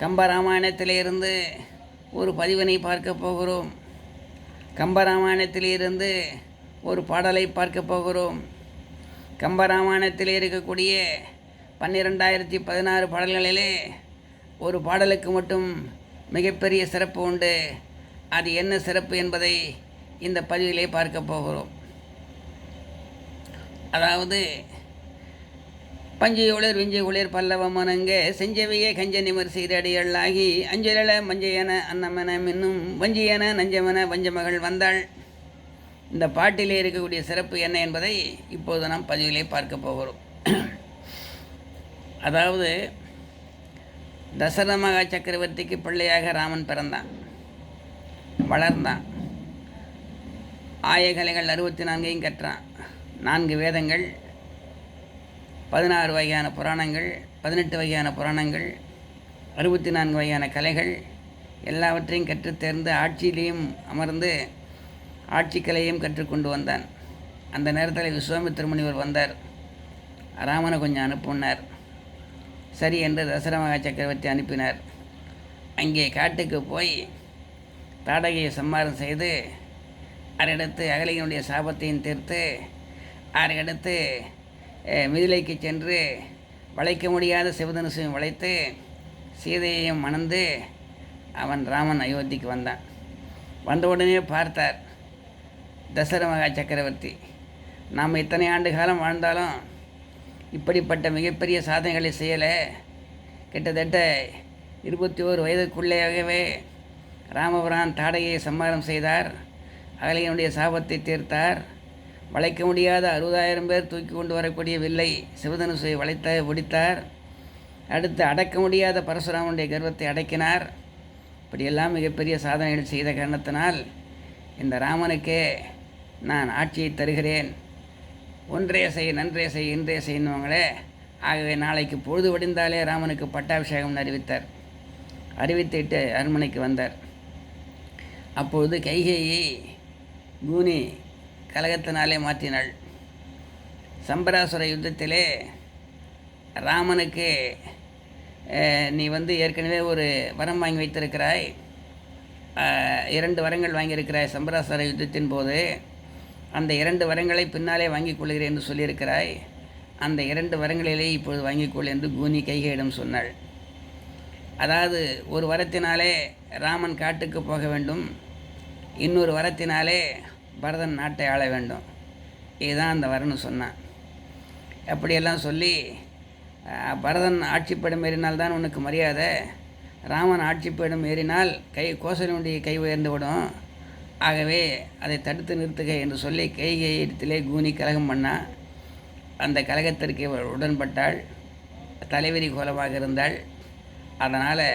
கம்பராமாயணத்திலிருந்து ஒரு பதிவினை பார்க்க போகிறோம். கம்பராமாயணத்திலிருந்து ஒரு பாடலை பார்க்க போகிறோம். கம்பராமாயணத்தில் இருக்கக்கூடிய பன்னிரெண்டாயிரத்தி பதினாறு பாடல்களிலே ஒரு பாடலுக்கு மட்டும் மிகப்பெரிய சிறப்பு உண்டு. அது என்ன சிறப்பு என்பதை இந்த பதிவிலே பார்க்க போகிறோம். அதாவது பஞ்சையுளிர் விஞ்சையுளிர் பல்லவமனங்க செஞ்சவையே கஞ்ச நிமர் சீரடியல்லாகி அஞ்சலள மஞ்சையன அன்னமென மின்னும் வஞ்சியன நஞ்சமென வஞ்சமகள் வந்தாள். இந்த பாட்டிலே இருக்கக்கூடிய சிறப்பு என்ன என்பதை இப்போது நாம் பதிவிலே பார்க்க போகிறோம். அதாவது தசரத மகா சக்கரவர்த்திக்கு பிள்ளையாக ராமன் பிறந்தான். வளர்ந்தான். ஆயகலைகள் அறுபத்தி நான்கையும் கற்றான். நான்கு வேதங்கள் பதினாறு வகையான புராணங்கள் பதினெட்டு வகையான புராணங்கள் அறுபத்தி நான்கு வகையான கலைகள் எல்லாவற்றையும் கற்று தேர்ந்து ஆட்சியிலையும் அமர்ந்து ஆட்சி கலையையும் கற்றுக்கொண்டு வந்தான். அந்த நேரத்தில் விஸ்வாமித்திர முனிவர் வந்தார். ராமனை கொஞ்சம் அனுப்புனார். சரி என்று தசரமகா சக்கரவர்த்தி அனுப்பினார். அங்கே காட்டுக்கு போய் தாடகையை சம்மாரம் செய்து அரையடுத்து அகலியனுடைய சாபத்தையும் தீர்த்து அரையடுத்து மிதிலைக்கு சென்று வளைக்க முடியாத சிவதனுசையும் வளைத்து சீதையையும் மணந்து அவன் ராமன் அயோத்திக்கு வந்தான். வந்தவுடனே பார்த்தார் தசர மகா சக்கரவர்த்தி நாம் இத்தனை ஆண்டு காலம் வாழ்ந்தாலும் இப்படிப்பட்ட மிகப்பெரிய சாதனைகளை செய்யலை. கிட்டத்தட்ட இருபத்தி ஓரு வயதுக்குள்ளேயாகவே ராமபுரான் தாடையை சம்மாரம் செய்தார். அகலையனுடைய சாபத்தை தீர்த்தார். வளைக்க முடியாத அறுபதாயிரம் பேர் தூக்கி கொண்டு வரக்கூடிய வில்லை சிவதனுசை வளைத்த ஒடித்தார் அடுத்து அடக்க முடியாத பரசுராமனுடைய கர்வத்தை அடக்கினார். இப்படியெல்லாம் மிகப்பெரிய சாதனைகள் செய்த காரணத்தினால் இந்த ராமனுக்கே நான் ஆட்சியை தருகிறேன். ஒன்றே செய் நன்றே செய் இன்றே செய்யணுவங்களே ஆகவே நாளைக்கு பொழுது வடிந்தாலே ராமனுக்கு பட்டாபிஷேகம்னு அறிவித்தார். அறிவித்துட்டு அரண்மனைக்கு வந்தார். அப்பொழுது கைகேயி கூனி கலகத்தினாலே மாற்றினாள். சம்பராசுர யுத்தத்திலே ராமனுக்கு நீ வந்து ஏற்கனவே ஒரு வரம் வாங்கி வைத்திருக்கிறாய். இரண்டு வரங்கள் வாங்கியிருக்கிறாய் சம்பராசுர யுத்தத்தின் போது. அந்த இரண்டு வரங்களை பின்னாலே வாங்கிக் கொள்கிறேன் என்று சொல்லியிருக்கிறாய். அந்த இரண்டு வரங்களிலே இப்பொழுது வாங்கிக்கொள் என்று கூனி கைகையிடம் சொன்னாள். அதாவது ஒரு வரத்தினாலே ராமன் காட்டுக்கு போக வேண்டும். இன்னொரு வரத்தினாலே பரதன் நாட்டை ஆள வேண்டும். இதுதான் அந்த வரணும் சொன்னான் அப்படியெல்லாம் சொல்லி பரதன் ஆட்சிப்படம் ஏறினால் தான் உனக்கு மரியாதை. ராமன் ஆட்சிப்படம் ஏறினால் கை கோசலனுடைய கை உயர்ந்து விடும். ஆகவே அதை தடுத்து நிறுத்துக என்று சொல்லி கைகை இடத்திலே கூனி கலகம் பண்ணால் அந்த கலகத்திற்கு உடன்பட்டாள். தலைவரி கோலமாக இருந்தாள். அதனால்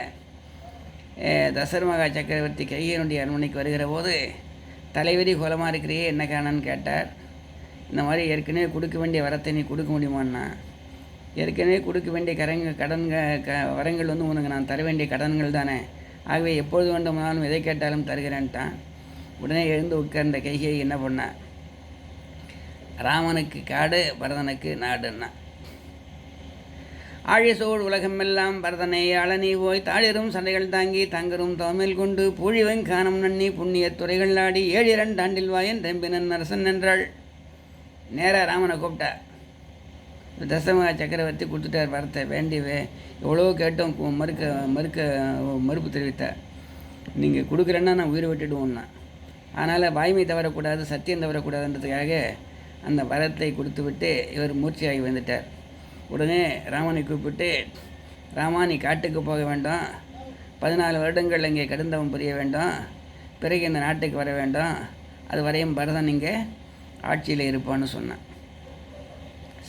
தசரமகா சக்கரவர்த்தி கையனுடைய அரண்மனைக்கு வருகிற போது தலைவரி கோலமாக இருக்கிறியே என்ன காணன்னு கேட்டார். இந்த மாதிரி ஏற்கனவே கொடுக்க வேண்டிய வரத்தை நீ கொடுக்க முடியுமான்னா? ஏற்கனவே கொடுக்க வேண்டிய கரங்க கடன்க க வரங்கள் வந்து உனக்கு நான் தர வேண்டிய கடன்கள் தானே. ஆகவே எப்பொழுது வேண்டுமானாலும் எதை கேட்டாலும் தருகிறேன்ட்டான். உடனே எழுந்து உட்கார்ந்த கைகை என்ன பண்ண ராமனுக்கு காடு பரதனுக்கு நாடுன்னா. ஆழிசோடு உலகமெல்லாம் பரதனை அழனி போய் தாழிரும் சண்டைகள் தாங்கி தங்கரும் தோமில் கொண்டு பூழிவன் காணம் நன்னி புண்ணிய துறைகள் ஆடி ஏழு இரண்டு ஆண்டில் வாயன் ரெம்பினன் அரசன் என்றாள். நேராக ராமனை கூப்பிட்டா தசம சக்கரவர்த்தி கொடுத்துட்டார் வரத்தை வேண்டியவே எவ்வளோ கேட்டோம் மறுக்க மறுக்க மறுப்பு தெரிவித்தார். நீங்கள் கொடுக்குறேன்னா நான் உயிரை விட்டுடுவோம்னா. அதனால் வாய்மை தவறக்கூடாது சத்தியம் தவறக்கூடாதுன்றதுக்காக அந்த வரத்தை கொடுத்து விட்டு இவர் மூர்ச்சியாகி வந்துட்டார் உடனே ராமனை கூப்பிட்டு ராமா நீ காட்டுக்கு போக வேண்டாம். பதினாலு வருடங்கள் இங்கே கடுந்தவம் புரிய வேண்டும். பிறகு இந்த நாட்டுக்கு வர வேண்டும். அது வரையும் பரதன் இங்கே ஆட்சியில் இருப்பான்னு சொன்னான்.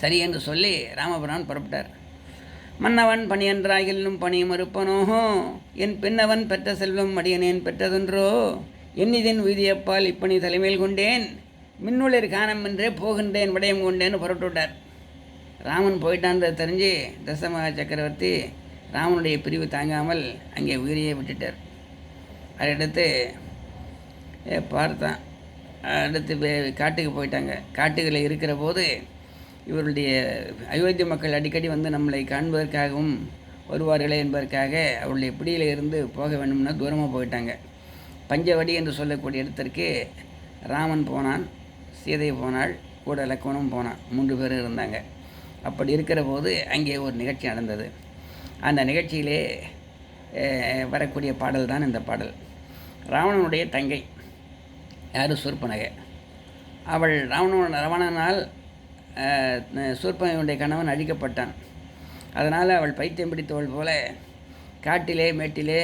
சரி என்று சொல்லி ராமபுரான் புறப்பட்டார். மன்னவன் பணியன்றாயிலும் பணியும் மறுப்பனோஹோ என் பின்னவன் பெற்ற செல்வம் அடியனேன் பெற்றதொன்றோ? என்னிதின் வீதியப்பால் இப்பணி தலைமையில் கொண்டேன். மின்னுளிர் காணம் என்றே போகின்றேன் விடயம் கொண்டேன்னு புறட்டு விட்டார் ராமன் போயிட்டான்றதை தெரிஞ்சு தசமகா சக்கரவர்த்தி ராமனுடைய பிரிவு தாங்காமல் அங்கே உயிரையே விட்டுட்டார். அடுத்து பார்த்தான் அடுத்து காட்டுக்கு போயிட்டாங்க. காட்டுகளில் இருக்கிற போது இவருடைய அயோத்திய மக்கள் அடிக்கடி வந்து நம்மளை காண்பதற்காகவும் வருவார்களே என்பதற்காக அவருடைய பிடியில் இருந்து போக வேண்டும்னா தூரமாக போயிட்டாங்க. பஞ்சவடி என்று சொல்லக்கூடிய இடத்திற்கு ராமன் போனான் சீதை போனாள் கூட லக்ஷ்மணும் போனான். மூன்று பேர் இருந்தாங்க. அப்படி இருக்கிற போது அங்கே ஒரு நிகழ்ச்சி நடந்தது. அந்த நிகழ்ச்சியிலே வரக்கூடிய பாடல் தான் இந்த பாடல். ராவணனுடைய தங்கை யார்? சூர்பனகை. அவள் ராவணன் ராவணனால் அஹ், சூர்பனகனுடைய கணவன் அழிக்கப்பட்டான். அதனால் அவள் பைத்தியம் பிடித்தவள் போல காட்டிலே மேட்டிலே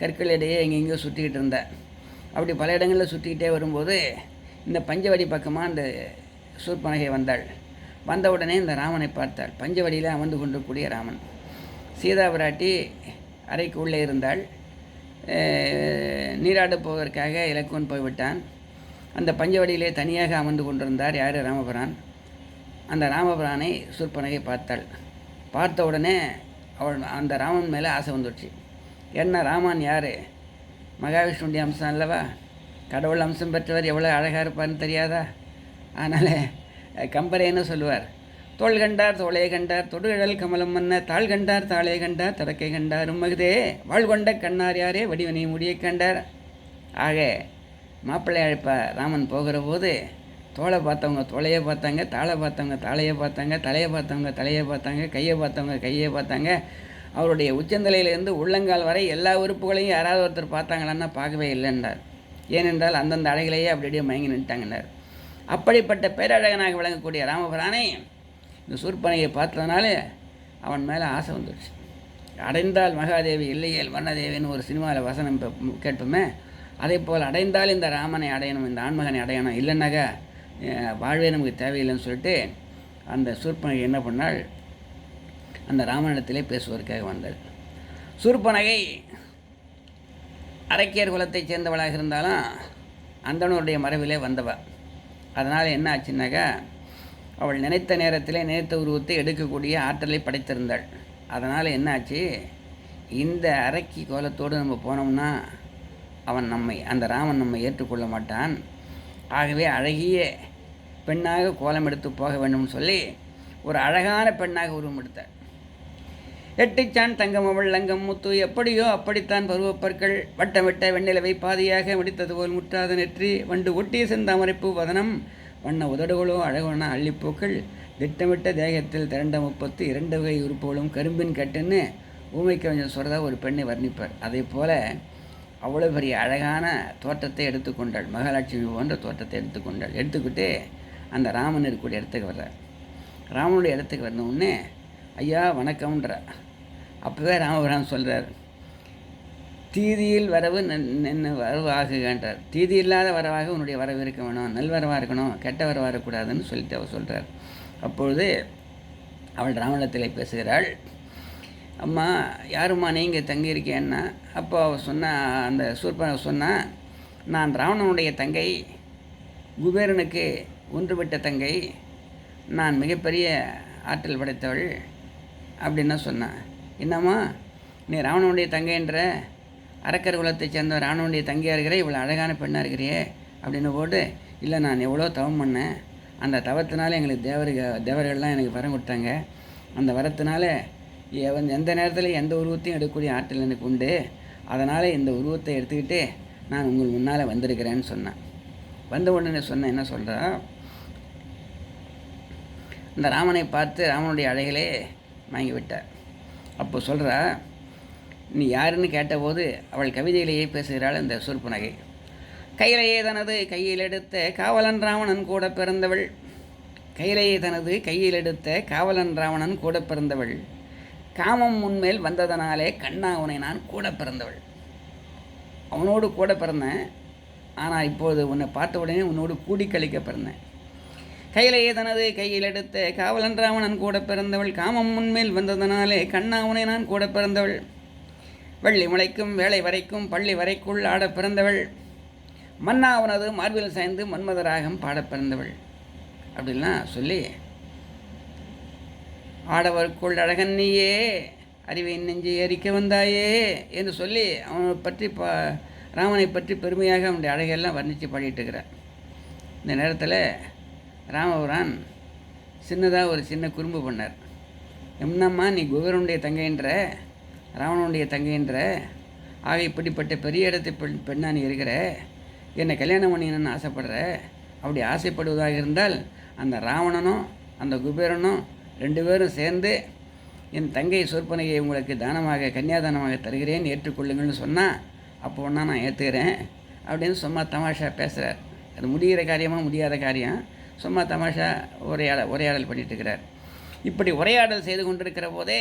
கற்களிடையே எங்கெங்கேயோ சுற்றிக்கிட்டு இருந்தா. அப்படி பல இடங்களில் சுற்றிக்கிட்டே வரும்போது இந்த பஞ்சவடி பக்கமாக அந்த சூர்பனகை வந்தாள். வந்தவுடனே இந்த ராமனை பார்த்தாள். பஞ்சவடியில் அமர்ந்து கொண்டிருக்கக்கூடிய ராமன். சீதா பிராட்டி அறைக்கு உள்ளே இருந்தாள். அஹ், நீராடப் போவதற்காக இலக்குவன் போய்விட்டான். அந்த பஞ்சவடியிலே தனியாக அமர்ந்து கொண்டிருந்தார் யார்? ராமபுரான். அந்த ராமபுரானை சூர்பனகை பார்த்தாள். பார்த்த உடனே அவள் அந்த ராமன் மேலே ஆசை வந்துடுச்சு. என்ன ராமன் யார்? மகாவிஷ்ணுடைய அம்சம் அல்லவா? கடவுள் அம்சம் பெற்றவர் எவ்வளோ அழகாக இருப்பார்னு தெரியாதா? அதனால் கம்பரே என்ன சொல்லுவார். தோள் கண்டார் தோளே கண்டார் தொடுகழல் கமலம் மன்ன தாள் கண்டார் தாளே கண்டார் தடக்கை கண்டார் உம்மகுதே வாழ்கொண்ட கண்ணார் யாரே வடிவனை முடியை கண்டார். ஆக மாப்பிள்ளை அழைப்பா ராமன் போகிற போது தோளை பார்த்தவங்க தோலையை பார்த்தாங்க தாளை பார்த்தவங்க தாளையை பார்த்தாங்க தலையை பார்த்தவங்க தலையை பார்த்தாங்க கையை பார்த்தவங்க கையை பார்த்தாங்க. அவருடைய உச்சந்தலையிலேருந்து உள்ளங்கால் வரை எல்லா உறுப்புகளையும் யாராவது ஒருத்தர் பார்த்தாங்களான்னா பார்க்கவே இல்லைன்றார். ஏனென்றால் அந்தந்த அலைகளையே அப்படி அப்படியே மயங்கி நின்ட்டாங்கன்னார் அப்படிப்பட்ட பேரழகனாக விளங்கக்கூடிய ராமபிரானை இந்த சூர்பனையை பார்த்ததுனால அவன் மேலே ஆசை வந்துடுச்சு அடைந்தால் மகாதேவி இல்லையேல் வர்ணதேவின்னு ஒரு சினிமாவில் வசனம் இப்போ கேட்போமே அதே போல் அடைந்தால் இந்த ராமனை அடையணும் இந்த ஆண்மகனை அடையணும் இல்லைன்னாக்கா வாழ்வே நமக்கு தேவையில்லைன்னு சொல்லிட்டு அந்த சூர்பனகை என்ன பண்ணால் அந்த ராமனிடத்திலே பேசுவதற்காக வந்தாள். சூர்பனகை அரக்கியர் குலத்தைச் சேர்ந்தவளாக இருந்தாலும் அந்தனுடைய மரபிலே வந்தவள் அதனால் என்ன ஆச்சுன்னாக்கா அவள் நினைத்த நேரத்திலே நினைத்த உருவத்தை எடுக்கக்கூடிய ஆற்றலை படைத்திருந்தாள். அதனால் என்ன ஆச்சு? இந்த அரக்கி கோலத்தோடு நம்ம போனோம்னா அவன் நம்மை அந்த ராமன் நம்மை ஏற்றுக்கொள்ள மாட்டான். ஆகவே அழகிய பெண்ணாக கோலம் எடுத்து போக வேண்டும்னு சொல்லி ஒரு அழகான பெண்ணாக உருவம் எடுத்தாள். எட்டிச்சான் தங்கம் அவள் லங்கம் முத்து. எப்படியோ அப்படித்தான் பருவப்பற்கள் வட்டமிட்ட வெண்ணிலவை பாதியாக முடித்தது போல் முற்றாத நெற்றி. வண்டு ஒட்டிய செந்தாமரைப்பு வதனம். வண்ண உதடுகளோ அழகான அள்ளிப்பூக்கள் திட்டமிட்ட தேகத்தில் திரண்ட முப்பத்து இரண்டு வகை உறுப்புகளும் கரும்பின் கட்டுன்னு ஊமைக்கு கொஞ்சம் சொல்கிறதா ஒரு பெண்ணை வர்ணிப்பார். அதே போல் அவ்வளோ பெரிய அழகான தோற்றத்தை எடுத்துக்கொண்டாள் மகாலட்சுமி போன்ற தோற்றத்தை எடுத்துக்கொண்டாள் எடுத்துக்கிட்டு அந்த ராமன் இருக்கக்கூடிய இடத்துக்கு வர்றார். ராமனுடைய இடத்துக்கு வந்தவுடனே ஐயா வணக்கம்ன்ற. அப்போவே ராமபுரம் சொல்கிறார் தீதியில் வரவு நின்று வரவு ஆகுகின்றார் தீதி இல்லாத வரவாக உன்னுடைய வரவு இருக்க வேணும். நல்வரவாக இருக்கணும். கெட்ட வரவாக இருக்கக்கூடாதுன்னு சொல்லிட்டு அவர் சொல்கிறார் அப்பொழுது அவள் ராமணத்தில் பேசுகிறாள் அம்மா யாரும்மா நீங்கள் தங்கியிருக்கேன்னா? அப்போ அவள் சொன்ன அந்த சூர்பனை சொன்னா நான் ராவணனுடைய தங்கை குபேரனுக்கு ஒன்றுவிட்ட தங்கை. நான் மிகப்பெரிய ஆற்றல் படைத்தவள். அப்படின்னு சொன்னான். என்னம்மா நீ ராவணனுடைய தங்கைன்ற அரக்கர் குலத்தை சேர்ந்த ராவணனுடைய தங்கையாக இருக்கிற இவ்வளோ அழகான பெண்ணாக இருக்கிறியே அப்படின்னு போட்டு இல்லை நான் எவ்வளோ தவம் பண்ணேன். அந்த தவத்தினால எங்களுக்கு தேவருக தேவர்கள்லாம் எனக்கு வரம் கொடுத்தாங்க. அந்த வரத்தினால எவன் எந்த நேரத்தில் எந்த உருவத்தையும் எடுக்கக்கூடிய ஆற்றல் எனக்கு உண்டு. அதனால் இந்த உருவத்தை எடுத்துக்கிட்டு நான் உங்கள் முன்னால் வந்திருக்கிறேன்னு சொன்னேன். வந்த உடனே சொன்னேன் என்ன சொல்கிறா இந்த ராமனை பார்த்து ராமனுடைய அழகிலே வாங்கிவிட்டார் அப்போ சொல்கிறா நீ யாருன்னு கேட்டபோது அவள் கவிதையிலேயே பேசுகிறாள் இந்த சூர்பனகை கையிலேயே தனது கையில் எடுத்த காவலன் ராவணன் கூட பிறந்தவள். கையிலேயே தனது கையில் எடுத்த காவலன் ராவணன் கூட பிறந்தவள். காமம் உன்மேல் வந்ததனாலே கண்ணா உனை நான் கூட பிறந்தவள். அவனோடு கூட பிறந்தேன். ஆனால் இப்போது உன்னை பார்த்த உடனே உன்னோடு கூடி கழிக்க பிறந்தேன். கையிலேயே தனது கையில் எடுத்த காவலன் ராவணன் கூட பிறந்தவள் காமம் முன்மேல் வந்ததனாலே கண்ணாவுனை நான் கூட பிறந்தவள். வெள்ளி முளைக்கும் வேலை வரைக்கும் பள்ளி வரைக்குள் ஆடப் பிறந்தவள். மன்னாவனது மார்பில் சாய்ந்து மன்மதராகம் பாட பிறந்தவள். அப்படின்லாம் சொல்லி ஆடவருக்குள் அழகன் நீயே அறிவை நெஞ்சு எரிக்க வந்தாயே என்று சொல்லி அவனை பற்றி பா ராமனை பற்றி பெருமையாக அவனுடைய அழகையெல்லாம் வர்ணித்து பாடிட்டு இருக்கிறார். இந்த நேரத்தில் ராமபுரான் சின்னதாக ஒரு சின்ன குறும்பு பண்ணார். என்னம்மா நீ குபேரனுடைய தங்கைன்ற ராவணனுடைய தங்கைன்ற ஆக இப்படிப்பட்ட பெரிய இடத்து பெண் பெண்ணா நீ இருக்கிற என்னை கல்யாணம் பண்ணிக்கணும்னு ஆசைப்படுற அப்படி ஆசைப்படுவதாக இருந்தால் அந்த ராவணனும் அந்த குபேரனும் ரெண்டு பேரும் சேர்ந்து என் தங்கை சொற்பனையை உங்களுக்கு தானமாக கன்னியாதானமாக தருகிறேன் ஏற்றுக்கொள்ளுங்கள்னு சொன்னால் அப்போ ஒன்றா நான் ஏற்றுக்கிறேன் அப்படின்னு சும்மா தமாஷா பேசுகிறார் அது முடிகிற காரியமாக முடியாத காரியம். சும்மா தமாஷா உரையாடல் உரையாடல் பண்ணிட்டுருக்கிறார். இப்படி உரையாடல் செய்து கொண்டிருக்கிற போதே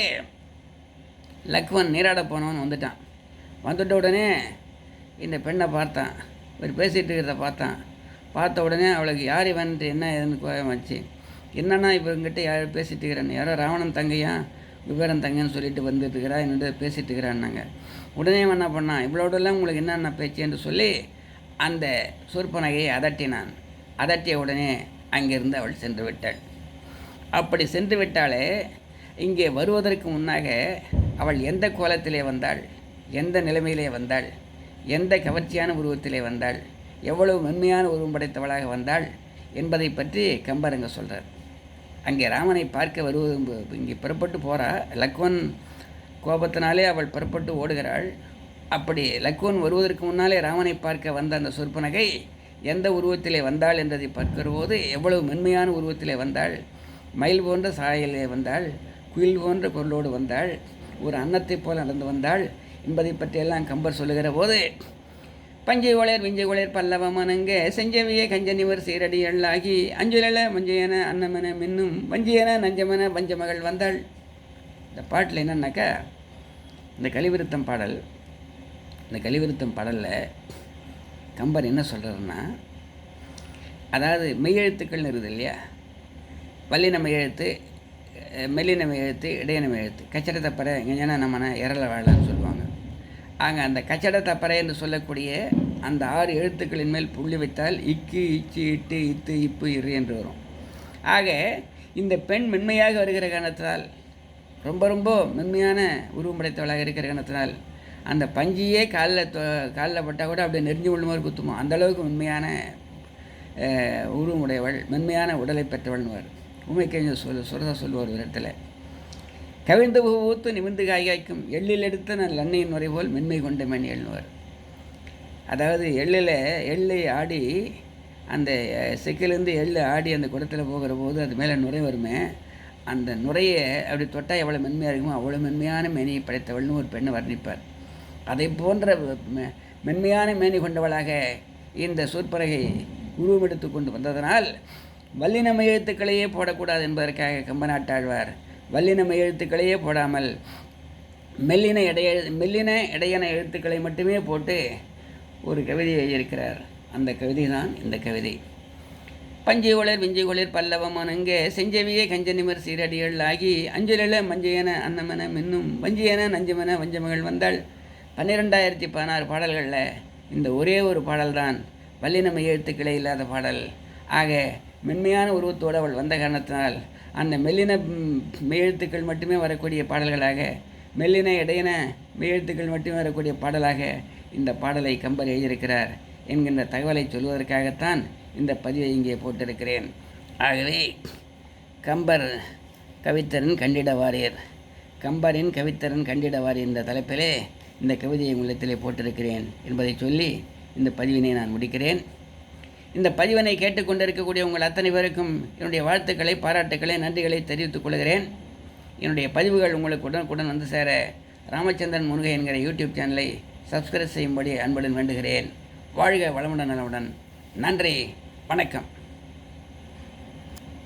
லக்வன் நீராட போனவன் வந்துட்டான். வந்துட்ட உடனே இந்த பெண்ணை பார்த்தான். இவர் பேசிகிட்டு இருக்கிறத பார்த்தான். பார்த்த உடனே அவளுக்கு யார் இவன்ட்டு என்ன ஏதுன்னு கோபம் வச்சு என்னன்னா இப்போ இவங்ககிட்ட யார் பேசிட்டு இருக்கிறான் யாரோ ராவணன் தங்கையா விவரம் தங்கன்னு சொல்லிட்டு வந்துட்டு இருக்கிறா என்னோட பேசிட்டு இருக்கிறான்னாங்க. உடனே அவன் என்ன பண்ணான்? இவ்வளோடலாம் உங்களுக்கு என்னென்ன பேச்சு என்று சொல்லி அந்த சூர்பனகையை அதட்டினான். அதட்டிய உடனே அங்கிருந்து அவள் சென்று விட்டாள் அப்படி சென்று விட்டாலே இங்கே வருவதற்கு முன்னாக அவள் எந்த கோலத்திலே வந்தாள் எந்த நிலைமையிலே வந்தாள் எந்த கவர்ச்சியான உருவத்திலே வந்தாள் எவ்வளவு மென்மையான உருவம் படைத்தவளாக வந்தாள் என்பதை பற்றி கம்பர் அங்கே சொல்கிறார் அங்கே ராமனை பார்க்க வருவது இங்கே புறப்பட்டு போகிறா லக்வன் கோபத்தினாலே அவள் புறப்பட்டு ஓடுகிறாள். அப்படி லக்வன் வருவதற்கு முன்னாலே ராமனை பார்க்க வந்த அந்த சொற்பனகை எந்த உருவத்திலே வந்தாள் என்றதை பார்க்கிறபோது எவ்வளவு மென்மையான உருவத்திலே வந்தாள் மயில் போன்ற சாயலே வந்தாள் குயில் போன்ற பொருளோடு வந்தாள் ஒரு அன்னத்தைப் போல் நடந்து வந்தாள் என்பதை பற்றியெல்லாம் கம்பர் சொல்லுகிற போது பஞ்சை ஒளர் விஞ்சை ஒளர் பல்லவமனங்க செஞ்சவிய கஞ்சனிவர் சீரடி எள்ளாகி அஞ்சுலல மஞ்சையன அன்னமென மின்னும் வஞ்சியன நஞ்சமென பஞ்சமகள் வந்தாள். இந்த பாட்டில் என்னன்னாக்கா இந்த கலிவிருத்தம் பாடல் இந்த கலிவிருத்தம் பாடலில் கம்பர் என்ன சொல்கிறாருன்னா அதாவது மெய்யெழுத்துக்கள்னு இருக்குது இல்லையா? வல்லின மெய்யெழுத்து மெல்லின மெய்யெழுத்து இடையின மெய்யெழுத்து. கச்சட தப்பறை எங்கன்னா நம்மன இறல வாழன்னு சொல்லுவாங்க. ஆக அந்த கச்சட தப்பறை என்று சொல்லக்கூடிய அந்த ஆறு எழுத்துக்களின் மேல் புள்ளி வைத்தால் இக்கு இச்சு இட்டு இத்து இப்பு இரு என்று வரும். ஆக இந்த பெண் மென்மையாக வருகிற காரணத்தினால் ரொம்ப ரொம்ப மென்மையான உருவம் படைத்தவளாக இருக்கிற காரணத்தினால் அந்த பஞ்சியே காலில் காலில் பட்டால் கூட அப்படியே நெறிஞ்சு கொள்ளும் மாதிரி குத்துமா. அந்தளவுக்கு உண்மையான உருவம் உடையவள் மென்மையான உடலை பெற்றவள்னுவார் உமைக்கஞ்ச சொல் சுரதா சொல்லுவார் ஒரு இடத்துல. கவிழ்ந்து ஊத்து நிமிர்ந்து காய்காய்க்கும் எள்ளில் எடுத்த நான் லன்னையின் முறை போல் மென்மை கொண்ட மென்னியல்னுவார் அதாவது எள்ளில் எள்ளை ஆடி அந்த சிக்கிலேருந்து செக்கிலேருந்து எள்ளு ஆடி அந்த குடத்தில் போகிற போது அது மேலே நுரை வருமே அந்த நுரையை அப்படி தொட்டால் எவ்வளோ மென்மையாக இருக்குமோ அவ்வளோ மென்மையான மேனியை படைத்தவள்னு ஒரு பெண்ணை வர்ணிப்பார். அதை போன்ற மெ- மென்மையான மேனி கொண்டவளாக இந்த சொற்பரகை உருவமெடுத்து கொண்டு வந்ததனால் வல்லினம எழுத்துக்களையே போடக்கூடாது என்பதற்காக கம்பநாட்டாழ்வார் வல்லினம எழுத்துக்களையே போடாமல் மெல்லின இடைய மெல்லின இடையன எழுத்துக்களை மட்டுமே போட்டு ஒரு கவிதை எழுதியிருக்கிறார். அந்த கவிதை தான் இந்த கவிதை. பஞ்சை குளிர் விஞ்சை ஒளர் பல்லவமனங்க செஞ்சவியே கஞ்ச நிமர் சீரடிகள் ஆகி அஞ்சலில மஞ்சையன அன்னமென மின்னும் வஞ்சியன நஞ்சமென வஞ்சமகள் வந்தாள். பன்னிரெண்டாயிரத்தி பதினாறு பாடல்களில் இந்த ஒரே ஒரு பாடல்தான் வல்லினமை எழுத்துக்களே இல்லாத பாடல். ஆக மென்மையான உருவத்தோடு அவள் வந்த காரணத்தினால் அந்த மெல்லின மெய்யெழுத்துக்கள் மட்டுமே வரக்கூடிய பாடல்களாக மெல்லின இடையின மெய்யெழுத்துக்கள் மட்டுமே வரக்கூடிய பாடலாக இந்த பாடலை கம்பர் எழுதியிருக்கிறார் என்கின்ற தகவலை சொல்வதற்காகத்தான் இந்த பதிவை இங்கே போட்டிருக்கிறேன். ஆகவே கம்பர் கவித்தரன் கண்டிட வாரியர். கம்பரின் கவித்தரன் கண்டிட வாரியர் என்ற தலைப்பிலே இந்த கவிதையை உள்ளத்திலே போட்டிருக்கிறேன் என்பதை சொல்லி இந்த பதிவினை நான் முடிக்கிறேன். இந்த பதிவினை கேட்டுக்கொண்டிருக்கக்கூடிய உங்கள் அத்தனை பேருக்கும் என்னுடைய வாழ்த்துக்களை பாராட்டுக்களை நன்றிகளை தெரிவித்துக் கொள்கிறேன். என்னுடைய பதிவுகள் உங்களுக்கு உடனுக்குடன் வந்து சேர ராமச்சந்திரன் முருகை என்கிற யூடியூப் சேனலை சப்ஸ்கிரைப் செய்யும்படி அன்புடன் வேண்டுகிறேன். வாழ்க வளமுடன் நலமுடன். நன்றி. வணக்கம்.